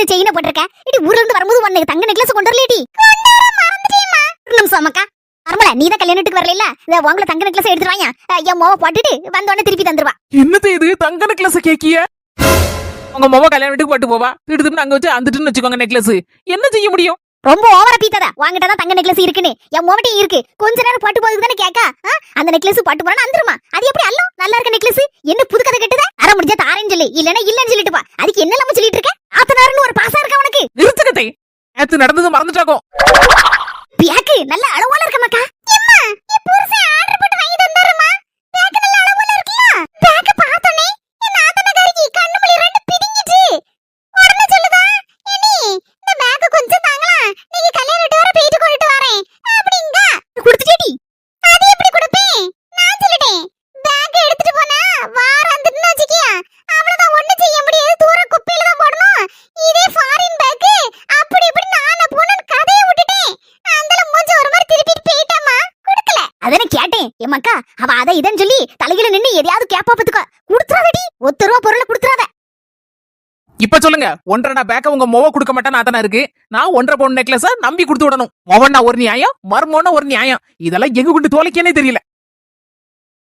இந்த செயினை போட்டிருக்க? இடி ஊர்ல இருந்து வரும்போது உனக்கு தங்க நெக்லஸ் கொண்டு வரலடி நிமிஷம் அம்மாக்கா அருமல நீ தான் கல்யாணத்துக்கு வரல உங்களை தங்க நெக்லஸ் எடுத்துட்டு வாங்க என் மோவ போட்டுட்டு வந்த உடனே திருப்பி தந்துருவா. என்னது இது? தங்க நெக்லஸ் கேக்கிய? உங்க மொவ கல்யாண வீட்டுக்கு போட்டு போவா. திடுதுன்னு அங்க வச்சு வந்துட்டுன்னு வச்சுக்கோங்க நெக்லஸ் என்ன செய்ய முடியும்? ரொம்ப ஓவரா பீத்தாத. வாங்கிட்ட தான் தங்க நெக்லஸ் இருக்குன்னு. என் மோவட்டையும் இருக்கு. கொஞ்ச நேரம் பட்டு போகுது தானே கேக்கா? அந்த நெக்லஸ் பட்டு போனா வந்துருமா அது எப்படி அல்லோ நல்லா இருக்க நெக்லஸ் என்ன புது கதை கட்டுத? அரை முடிஞ்சா தாரேன்னு சொல்லி. இல்லனா இல்லன்னு சொல்லிட்டு பா. அதுக்கு என்ன இல்லாம சொல்லிட்டு இருக்க? ஆத்தனாருன்னு ஒரு பாசா இருக்கா உனக்கு? நிறுத்துக்கத்தை நேத்து நடந்தது மறந்துட்டாக்கும் பியாக்கு நல்ல அளவோல இருக்க அதனே கேட்டேன்? ஏமாக்கா அவ அதை இதன்னு சொல்லி தலையில நின்னு எதையாவது கேப்பா பத்துக்க குடுத்துறாதடி. ஒத்த ரூபா பொருளை குடுத்துறாத. இப்ப சொல்லுங்க. ஒன்றரை பேக்க உங்க மொவ கொடுக்க மாட்டேன்னு அதான இருக்கு? நான் ஒன்றரை பவுன் நெக்லஸ நம்பி கொடுத்து விடணும். மொவன்னா ஒரு நியாயம் மர்மோன்னா ஒரு நியாயம். இதெல்லாம் எங்க கொண்டு தோலைக்கேனே தெரியல.